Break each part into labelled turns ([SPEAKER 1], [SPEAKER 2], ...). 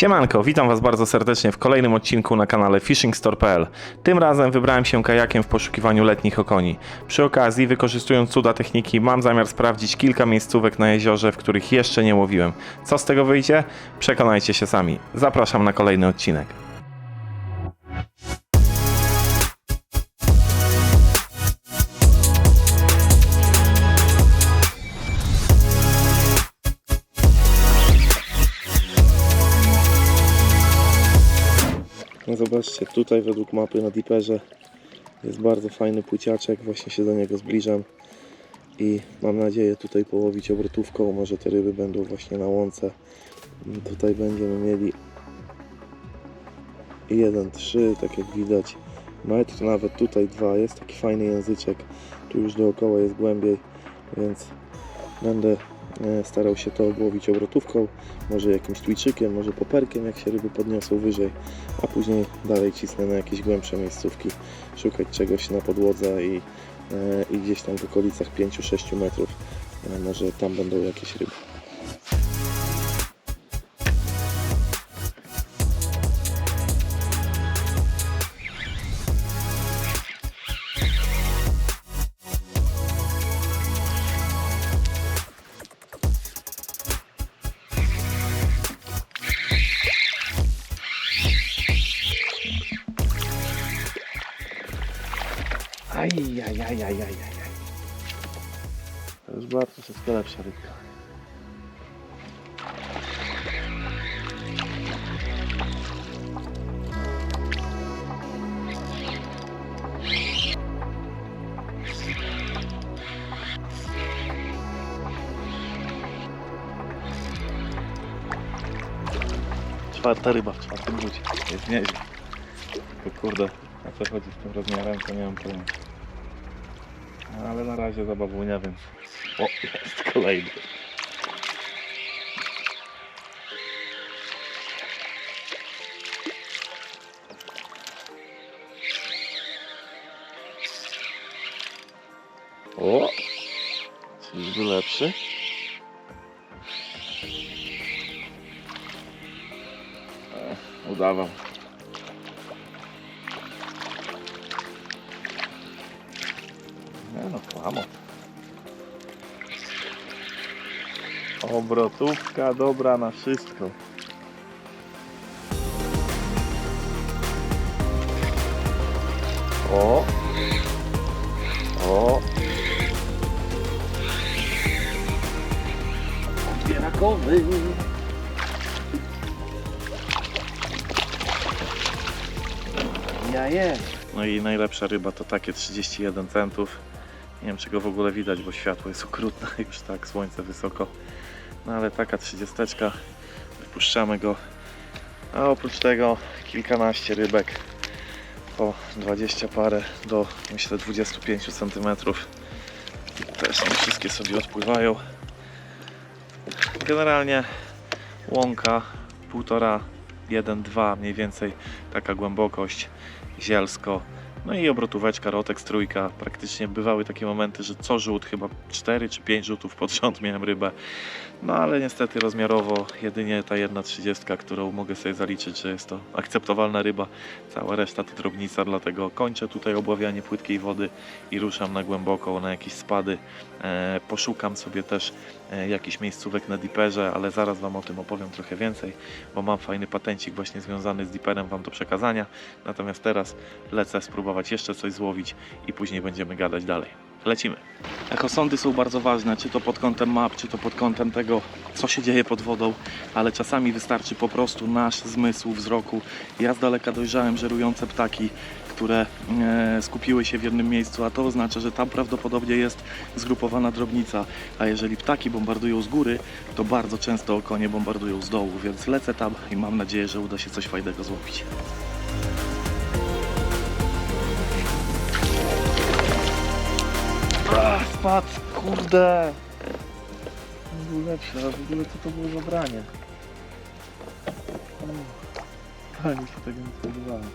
[SPEAKER 1] Siemanko, witam Was bardzo serdecznie w kolejnym odcinku na kanale fishingstore.pl. Tym razem wybrałem się kajakiem w poszukiwaniu letnich okoni. Przy okazji, wykorzystując cuda techniki, mam zamiar sprawdzić kilka miejscówek na jeziorze, w których jeszcze nie łowiłem. Co z tego wyjdzie? Przekonajcie się sami. Zapraszam na kolejny odcinek. Zobaczcie, tutaj według mapy na Deeperze jest bardzo fajny płyciaczek, właśnie się do niego zbliżam i mam nadzieję tutaj połowić obrotówką, może te ryby będą właśnie na łące. I Tutaj będziemy mieli 1,3, tak jak widać, metr, nawet tutaj 2, jest taki fajny języczek, tu już dookoła jest głębiej, więc będę starał się to obłowić obrotówką, może jakimś tujczykiem, może poperkiem, jak się ryby podniosą wyżej, a później dalej cisnę na jakieś głębsze miejscówki, szukać czegoś na podłodze i, e, i gdzieś tam w okolicach 5-6 metrów, e, może tam będą jakieś ryby. To już była troszeczkę lepsza rybka. Czwarta ryba w czwartym bucie. Jest nieźle. Tylko kurde, o co chodzi z tym rozmiarem, to nie mam pojęcia. No, Ale na razie zabawunia, więc... O, jest kolejny. O! Czyżby lepszy? E, udawał. Kłamot. Obrotówka dobra na wszystko. O! O! Odbierakowy! Ja jest! No i najlepsza ryba to takie 31 centów. Nie wiem czego w ogóle widać, bo światło jest okrutne już tak, słońce wysoko. No ale taka 30, wypuszczamy go. A oprócz tego kilkanaście rybek po 20 parę do myślę 25 cm. Też nie wszystkie sobie odpływają. Generalnie łąka półtora, 1, 2 mniej więcej taka głębokość, zielsko. No i obrotóweczka, rotek, trójka. Praktycznie bywały takie momenty, że co rzut, chyba 4 czy 5 rzutów pod rząd miałem rybę. No ale niestety rozmiarowo jedynie ta jedna trzydziestka, którą mogę sobie zaliczyć, że jest to akceptowalna ryba. Cała reszta to drobnica, dlatego kończę tutaj obławianie płytkiej wody i ruszam na głęboko, na jakieś spady. E, poszukam sobie też e, jakichś miejscówek na diperze, ale zaraz Wam o tym opowiem trochę więcej, bo mam fajny patencik właśnie związany z diperem Wam do przekazania. Natomiast teraz lecę spróbować jeszcze coś złowić i później będziemy gadać dalej. Lecimy. Echosondy są bardzo ważne, czy to pod kątem map, czy to pod kątem tego, co się dzieje pod wodą, ale czasami wystarczy po prostu nasz zmysł wzroku. Ja z daleka dojrzałem żerujące ptaki, które e, skupiły się w jednym miejscu, a to oznacza, że tam prawdopodobnie jest zgrupowana drobnica, a jeżeli ptaki bombardują z góry, to bardzo często okonie bombardują z dołu, więc lecę tam i mam nadzieję, że uda się coś fajnego złowić. Spadł, kurde! Nie był lepszy, ale w ogóle co to było za branie? Totalnie się tego nie spodziewałem.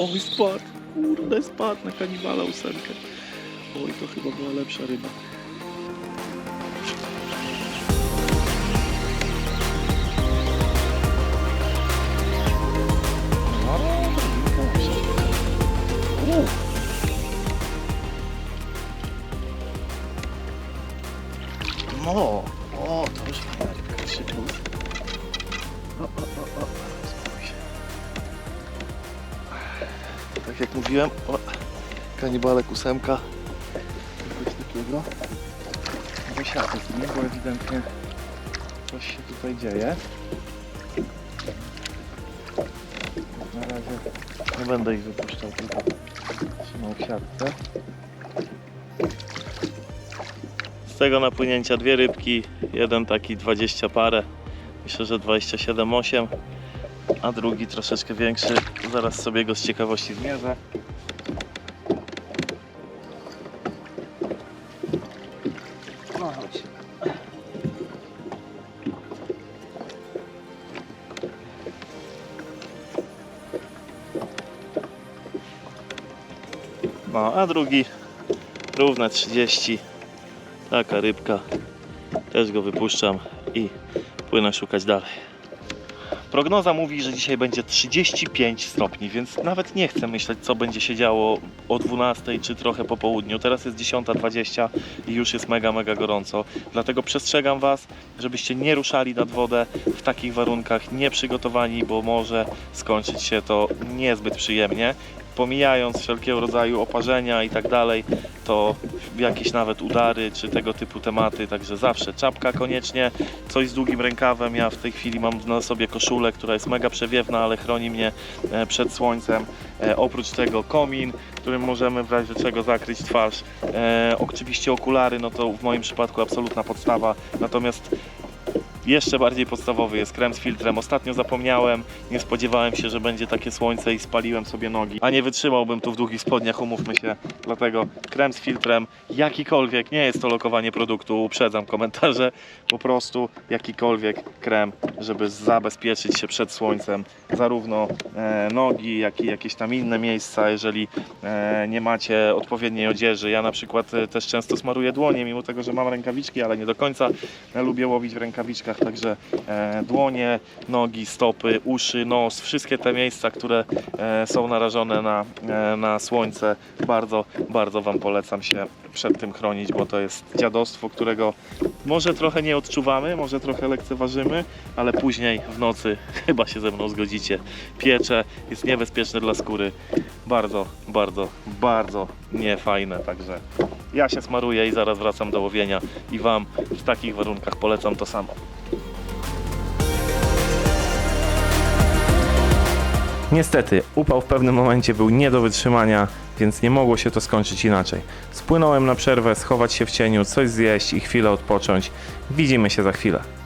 [SPEAKER 1] Oj, spadł. Kurde, spadł na kanibala ósemkę. Oj, to chyba była lepsza ryba. No, o, to już trzy plus. O, o, o, Tak jak mówiłem, o, kanibalek ósemka, coś takiego. Wysiadę z nim, bo ewidentnie coś się tutaj dzieje. Na razie nie będę ich wypuszczał, tylko trzymał w siatce. Z tego napłynięcia dwie rybki, jeden taki 20 parę, myślę, że 27,8, a drugi troszeczkę większy, zaraz sobie go z ciekawości zmierzę. No chodź. No, a drugi równe 30 Taka rybka. Też go wypuszczam i płynę szukać dalej. Prognoza mówi, że dzisiaj będzie 35 stopni, więc nawet nie chcę myśleć, co będzie się działo o 12 czy trochę po południu. Teraz jest 10.20 i już jest mega, mega gorąco. Dlatego przestrzegam Was, żebyście nie ruszali nad wodę w takich warunkach, nieprzygotowani, bo może skończyć się to niezbyt przyjemnie. Pomijając wszelkiego rodzaju oparzenia i tak dalej, to jakieś nawet udary czy tego typu tematy, także zawsze czapka koniecznie, coś z długim rękawem. Ja w tej chwili mam na sobie koszulę, która jest mega przewiewna, ale chroni mnie e, przed słońcem. E, Oprócz tego komin, którym możemy w razie czego zakryć twarz. E, Oczywiście okulary, no to w moim przypadku absolutna podstawa. Natomiast jeszcze bardziej podstawowy jest krem z filtrem. Ostatnio zapomniałem, nie spodziewałem się, że będzie takie słońce i spaliłem sobie nogi. A nie wytrzymałbym tu w długich spodniach, umówmy się. Dlatego krem z filtrem, jakikolwiek, nie jest to lokowanie produktu, uprzedzam komentarze. Po prostu jakikolwiek krem, żeby zabezpieczyć się przed słońcem. Zarówno e, nogi, jak i jakieś tam inne miejsca, jeżeli e, nie macie odpowiedniej odzieży. Ja na przykład e, też często smaruję dłonie, mimo tego, że mam rękawiczki, ale nie do końca ja lubię łowić w rękawiczkach, także e, dłonie, nogi, stopy, uszy, nos, wszystkie te miejsca, które e, są narażone na, e, na słońce, bardzo, bardzo Wam polecam się przed tym chronić, bo to jest dziadostwo, którego może trochę nie odczuwamy, może trochę lekceważymy, ale później w nocy chyba się ze mną zgodzicie. Piecze, jest niebezpieczne dla skóry. Bardzo, bardzo, bardzo niefajne, także ja się smaruję i zaraz wracam do łowienia i Wam w takich warunkach polecam to samo.
[SPEAKER 2] Niestety, upał w pewnym momencie był nie do wytrzymania, więc nie mogło się to skończyć inaczej. Spłynąłem na przerwę, schować się w cieniu, coś zjeść i chwilę odpocząć. Widzimy się za chwilę.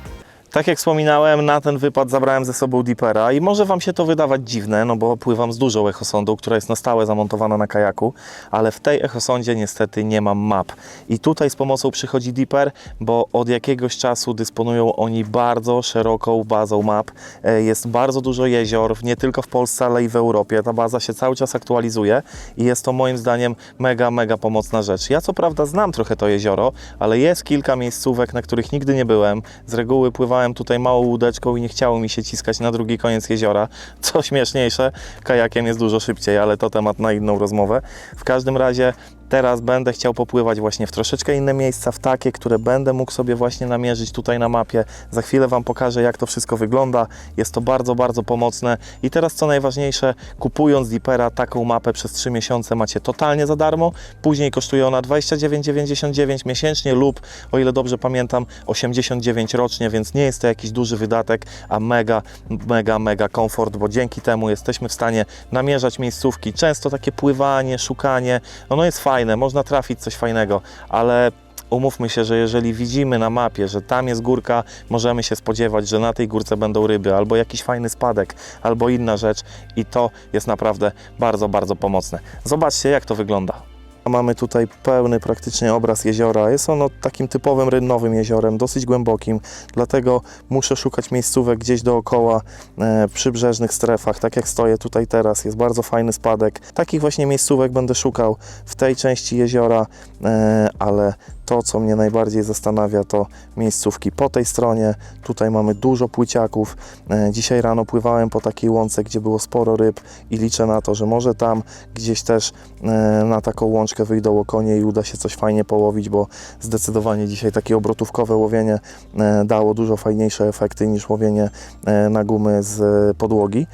[SPEAKER 1] Tak jak wspominałem, na ten wypad zabrałem ze sobą Deepera i może Wam się to wydawać dziwne, no bo pływam z dużą echosondą, która jest na stałe zamontowana na kajaku, ale w tej echosondzie niestety nie mam map. I tutaj z pomocą przychodzi Deeper, bo od jakiegoś czasu dysponują oni bardzo szeroką bazą map. E, Jest bardzo dużo jezior, nie tylko w Polsce, ale i w Europie. Ta baza się cały czas aktualizuje i jest to moim zdaniem mega, mega pomocna rzecz. Ja co prawda znam trochę to jezioro, ale jest kilka miejscówek, na których nigdy nie byłem. Z reguły pływałem tutaj małą łódeczką i nie chciało mi się ciskać na drugi koniec jeziora. Co śmieszniejsze, kajakiem jest dużo szybciej, ale to temat na inną rozmowę. W każdym razie teraz będę chciał popływać właśnie w troszeczkę inne miejsca, w takie, które będę mógł sobie właśnie namierzyć tutaj na mapie. Za chwilę Wam pokażę, jak to wszystko wygląda. Jest to bardzo, bardzo pomocne. I teraz co najważniejsze, kupując Deepera taką mapę przez 3 miesiące macie totalnie za darmo. Później kosztuje ona 29,99 miesięcznie lub, o ile dobrze pamiętam, 89 rocznie, więc nie jest to jakiś duży wydatek, a mega, mega, mega komfort, bo dzięki temu jesteśmy w stanie namierzać miejscówki. Często takie pływanie, szukanie, ono jest fajne, można trafić coś fajnego, ale umówmy się, że jeżeli widzimy na mapie, że tam jest górka, możemy się spodziewać, że na tej górce będą ryby, albo jakiś fajny spadek, albo inna rzecz i to jest naprawdę bardzo, bardzo pomocne. Zobaczcie, jak to wygląda.
[SPEAKER 2] Mamy tutaj pełny praktycznie obraz jeziora. Jest ono takim typowym rynnowym jeziorem, dosyć głębokim, dlatego muszę szukać miejscówek gdzieś dookoła, e, przybrzeżnych strefach, tak jak stoję tutaj teraz. Jest bardzo fajny spadek. Takich właśnie miejscówek będę szukał w tej części jeziora, ale to, co mnie najbardziej zastanawia, to miejscówki po tej stronie. Tutaj mamy dużo płyciaków. E, Dzisiaj rano pływałem po takiej łące, gdzie było sporo ryb i liczę na to, że może tam gdzieś też e, na taką łączkę wyjdą okonie i uda się coś fajnie połowić, bo zdecydowanie dzisiaj takie obrotówkowe łowienie e, dało dużo fajniejsze efekty niż łowienie e, na gumy z e, podłogi.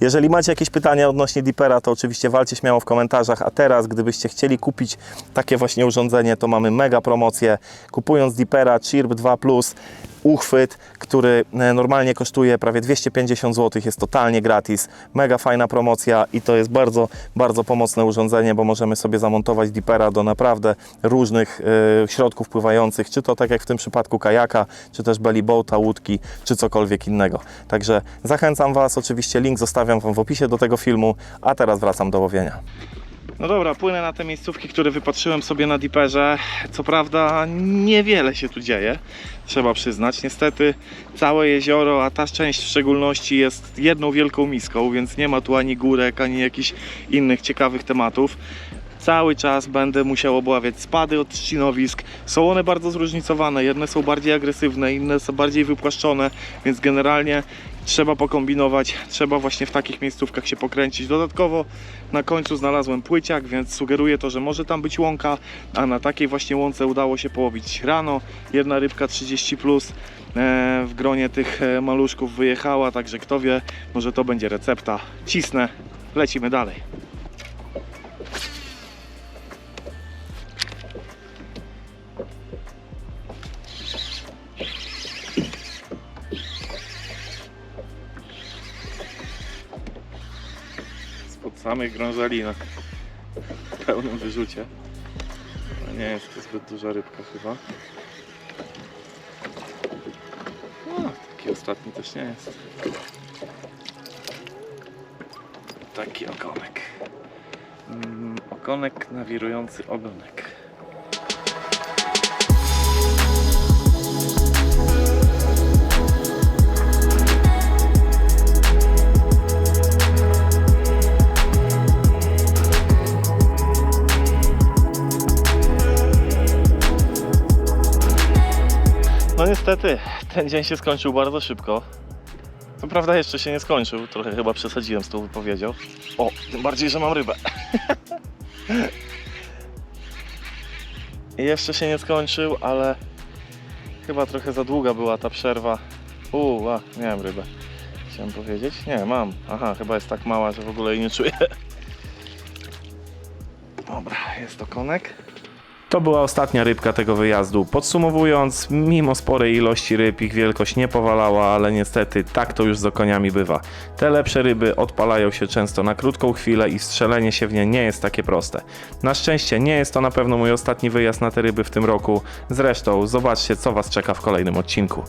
[SPEAKER 2] Jeżeli macie jakieś pytania odnośnie Deepera, to oczywiście walcie śmiało w komentarzach, a teraz gdybyście chcieli kupić takie właśnie urządzenie, to mamy mega promocję. Kupując Deepera Chirp 2 Plus, uchwyt, który e, normalnie kosztuje prawie 250 zł, jest totalnie gratis, mega fajna promocja i to jest bardzo, bardzo pomocne urządzenie, bo możemy sobie zamontować Deepera do naprawdę różnych e, środków pływających, czy to tak jak w tym przypadku kajaka, czy też belly boata, łódki, czy cokolwiek innego. Także zachęcam Was, oczywiście link zostawiam Wam w opisie do tego filmu, a teraz wracam do łowienia.
[SPEAKER 1] No dobra, płynę na te miejscówki, które wypatrzyłem sobie na diperze. Co prawda niewiele się tu dzieje, trzeba przyznać. Niestety całe jezioro, a ta część w szczególności jest jedną wielką miską, więc nie ma tu ani górek, ani jakichś innych ciekawych tematów. Cały czas będę musiał obławiać spady od trzcinowisk. Są one bardzo zróżnicowane. Jedne są bardziej agresywne, inne są bardziej wypłaszczone, więc generalnie trzeba pokombinować. Trzeba właśnie w takich miejscówkach się pokręcić. Dodatkowo na końcu znalazłem płyciak, więc sugeruję to, że może tam być łąka, a na takiej właśnie łące udało się połowić rano. Jedna rybka 30 plus e, w gronie tych e, maluszków wyjechała, także kto wie, może to będzie recepta. Cisnę, lecimy dalej. Samych grążali na pełnym wyrzucie. No nie jest to zbyt duża rybka chyba. No, taki ostatni też nie jest. Taki ogonek. Mm, nawirujący ogonek. Niestety, ten dzień się skończył bardzo szybko. Co prawda jeszcze się nie skończył, trochę chyba przesadziłem z tą wypowiedzią. O, tym bardziej, że mam rybę. Jeszcze się nie skończył, ale chyba trochę za długa była ta przerwa. Uuu, a, miałem rybę. Chciałem powiedzieć? Nie, mam. Aha, chyba jest tak mała, że w ogóle jej nie czuję. Dobra, jest to konek.
[SPEAKER 2] To była ostatnia rybka tego wyjazdu. Podsumowując, mimo sporej ilości ryb ich wielkość nie powalała, ale niestety tak to już z okoniami bywa. Te lepsze ryby odpalają się często na krótką chwilę i strzelenie się w nie nie jest takie proste. Na szczęście nie jest to na pewno mój ostatni wyjazd na te ryby w tym roku. Zresztą zobaczcie co Was czeka w kolejnym odcinku.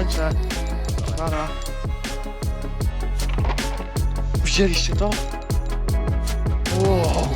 [SPEAKER 1] kończę. Nara. Widzieliście to? Wow.